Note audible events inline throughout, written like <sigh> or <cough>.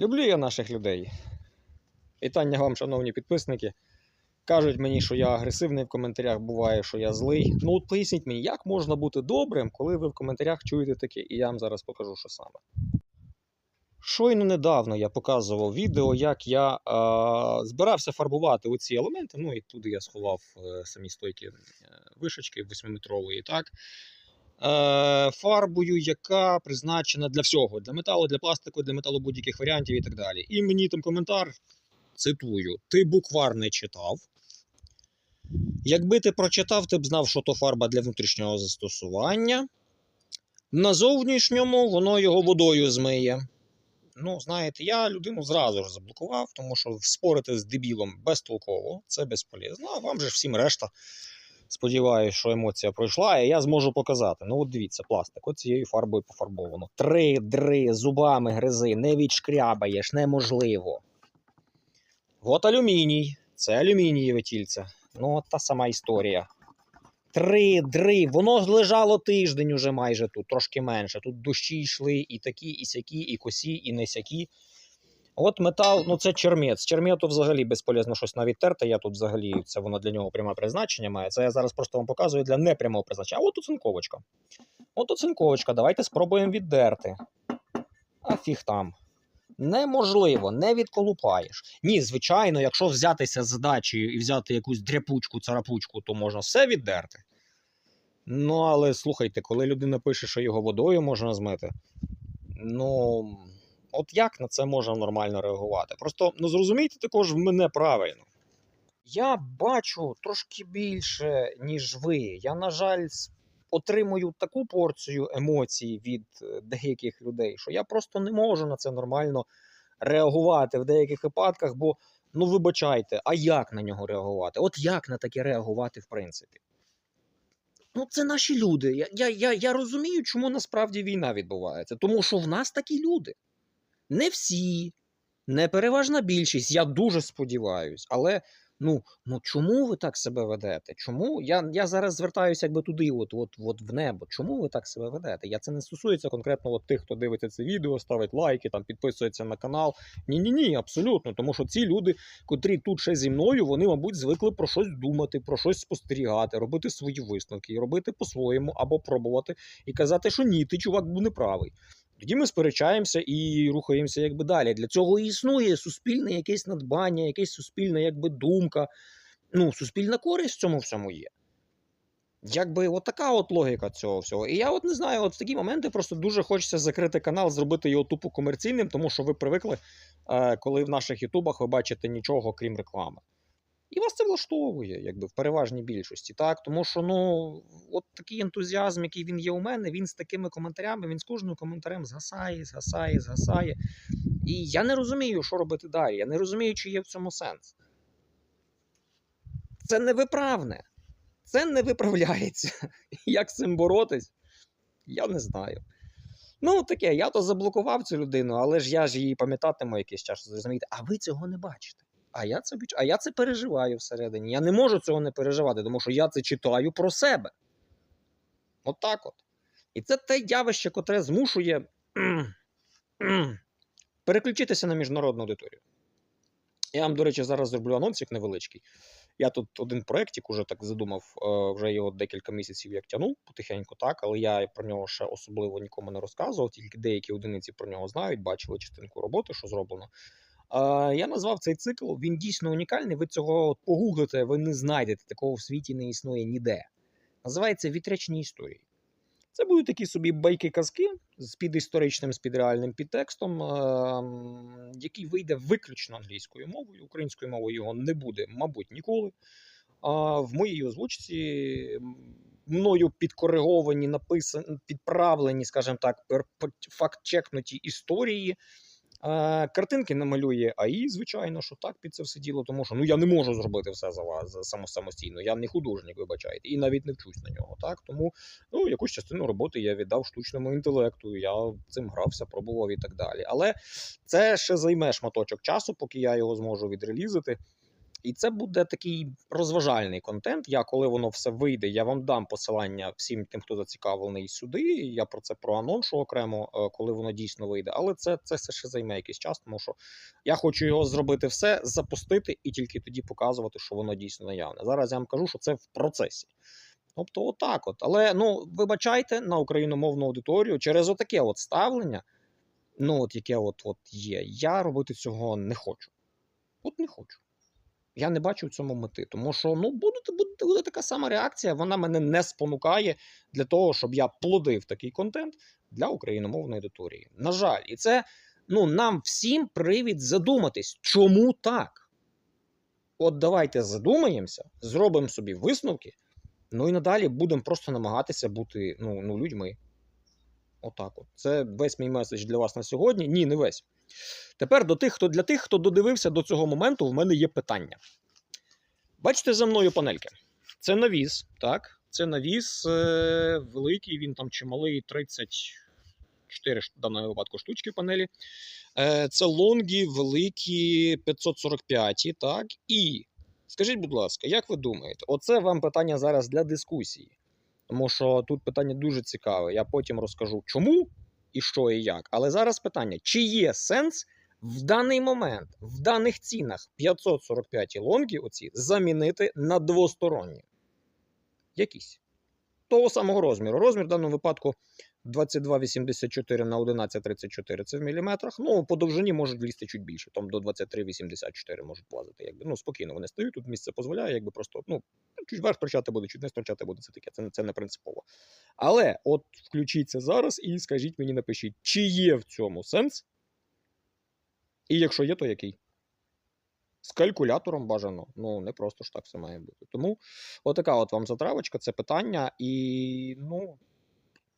Люблю я наших людей. Вітання вам, шановні підписники. Кажуть мені, що я агресивний в коментарях, буває, що я злий. Ну от поясніть мені, як можна бути добрим, коли ви в коментарях чуєте таке, і я вам зараз покажу, що саме. Щойно недавно я показував відео, як я е, збирався фарбувати оці елементи. Ну і туди я сховав е, самі стойки е, вишечки 8-метрової, так. Е, фарбою, яка призначена для всього: для металу, для пластику, для металу будь-яких варіантів і так далі. І мені там коментар, цитую: ти буквар не читав. Якби ти прочитав, ти б знав, що то фарба для внутрішнього застосування. На зовнішньому воно його водою змиє. Ну, знаєте, я людину зразу ж заблокував, тому що спорити з дебілом безтолково, це безполезно. А вам же всім решта. Сподіваюсь, що емоція пройшла, і я зможу показати. Ну, от дивіться, пластик, от цією фарбою пофарбовано. Три дри, зубами гризи, не відшкрябаєш, неможливо. От алюміній. Це алюмінієве тільце. Ну, от та сама історія. Три дри. Воно лежало тиждень уже майже тут, трошки менше. Тут дощі йшли і такі, і сякі, і косі, і не сякі. От метал, ну це чермець. Чермету взагалі безполезно щось навіть терти. Я тут взагалі це воно для нього пряме призначення має. Це я зараз просто вам показую для непрямого призначення. А от оцинковочка. От оцинковочка. Давайте спробуємо віддерти. А фіг там. Неможливо, не відколупаєш. Ні, звичайно, якщо взятися з задачею і взяти якусь дряпучку, царапучку, то можна все віддерти. Ну, але слухайте, коли людина пише, що його водою можна змити, ну. От як на це можна нормально реагувати? Просто ну зрозумійте також мене правильно. Я бачу трошки більше, ніж ви. Я, на жаль, отримую таку порцію емоцій від е, деяких людей, що я просто не можу на це нормально реагувати в деяких випадках, бо ну вибачайте, а як на нього реагувати? От як на таке реагувати, в принципі? Ну, це наші люди. Я, я, я, я розумію, чому насправді війна відбувається. Тому що в нас такі люди. Не всі, не переважна більшість, я дуже сподіваюсь. Але ну, ну чому ви так себе ведете? Чому? Я, я зараз звертаюся якби туди, от, от, от в небо. Чому ви так себе ведете? Я це не стосується конкретно от тих, хто дивиться це відео, ставить лайки, там підписується на канал. Ні, ні, абсолютно. Тому що ці люди, котрі тут ще зі мною, вони, мабуть, звикли про щось думати, про щось спостерігати, робити свої висновки, робити по-своєму або пробувати і казати, що ні, ти чувак був неправий. Тоді ми сперечаємося і рухаємося якби далі. Для цього існує суспільне якесь надбання, якась суспільна якби думка. Ну, суспільна користь в цьому всьому є. Якби от така от логіка цього всього. І я от не знаю, от в такі моменти просто дуже хочеться закрити канал, зробити його тупо комерційним, тому що ви привикли, е, коли в наших ютубах ви бачите нічого, крім реклами. І вас це влаштовує, якби в переважній більшості, так? Тому що ну, от такий ентузіазм, який він є у мене, він з такими коментарями, він з кожним коментарем згасає, згасає, згасає. І я не розумію, що робити далі. Я не розумію, чи є в цьому сенс. Це невиправне. Це не виправляється. <laughs> Як з цим боротись? Я не знаю. Ну, таке, я то заблокував цю людину, але ж я ж її пам'ятатиму якийсь час, зрозумієте, а ви цього не бачите. А я це а я це переживаю всередині. Я не можу цього не переживати, тому що я це читаю про себе. От так от. І це те явище, котре змушує переключитися на міжнародну аудиторію. Я вам, до речі, зараз зроблю анонсик невеличкий. Я тут один проєктик уже так задумав, е, вже його декілька місяців як тянув потихеньку, так, але я про нього ще особливо нікому не розказував, тільки деякі одиниці про нього знають, бачили частинку роботи, що зроблено. Я назвав цей цикл, він дійсно унікальний. Ви цього погуглите, ви не знайдете, такого в світі не існує ніде. Називається Вітрячні історії. Це будуть такі собі байки-казки з підісторичним, з підреальним підтекстом, ем, який вийде виключно англійською мовою. Українською мовою його не буде, мабуть, ніколи. А в моїй озвучці мною підкориговані, написані, підправлені, скажімо так, факт-чекнуті історії. Е, Картинки намалює АІ, звичайно, що так під це все діло, тому що ну я не можу зробити все за вас самостійно. Я не художник, вибачайте, і навіть не вчусь на нього. Так тому ну якусь частину роботи я віддав штучному інтелекту. Я цим грався, пробував і так далі. Але це ще займе шматочок часу, поки я його зможу відрелізити. І це буде такий розважальний контент. Я коли воно все вийде, я вам дам посилання всім тим, хто зацікавлений сюди. Я про це проаноншу окремо, е, коли воно дійсно вийде. Але це, це все ще займе якийсь час, тому що я хочу його зробити все, запустити і тільки тоді показувати, що воно дійсно наявне. Зараз я вам кажу, що це в процесі. Тобто, отак от. Але ну, вибачайте на україномовну аудиторію через отаке от ставлення, ну, от яке от, от є. Я робити цього не хочу. От не хочу. Я не бачу в цьому мети, тому що ну, буде, буде, буде така сама реакція, вона мене не спонукає для того, щоб я плодив такий контент для україномовної аудиторії. На жаль, і це ну, нам всім привід задуматись, чому так? От давайте задумаємося, зробимо собі висновки, ну і надалі будемо просто намагатися бути ну, ну, людьми. Отак от. Це весь мій меседж для вас на сьогодні. Ні, не весь. Тепер до тих, хто для тих, хто додивився до цього моменту, в мене є питання. Бачите за мною панельки. Це навіс, так? Це навіс е- великий, він там чималий 34 ш- в даному випадку штучки панелі. Е- це лонгі великі 545, так? І скажіть, будь ласка, як ви думаєте, оце вам питання зараз для дискусії. Тому що тут питання дуже цікаве. Я потім розкажу, чому і що і як. Але зараз питання: чи є сенс в даний момент, в даних цінах 545 лонги оці замінити на двосторонні? Якісь. Того самого розміру. Розмір в даному випадку 22,84 на 11,34 це в міліметрах. Ну, по довжині можуть влізти чуть більше, там до 23,84 можуть влазити. Якби. Ну, спокійно вони стають, тут місце дозволяє, якби просто ну, чуть вверх торчати буде, чуть не торчати буде, це таке, це, це не принципово. Але от включіться зараз і скажіть мені, напишіть, чи є в цьому сенс? І якщо є, то який? З калькулятором бажано. Ну, не просто ж так все має бути. Тому отака от вам затравочка, це питання, і ну,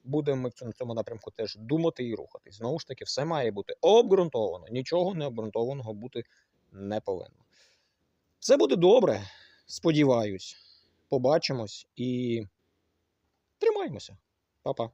будемо цьому, цьому напрямку теж думати і рухатись. Знову ж таки, все має бути обґрунтовано. Нічого не обґрунтованого бути не повинно. Все буде добре. Сподіваюсь. Побачимось і тримаємося. Па-па.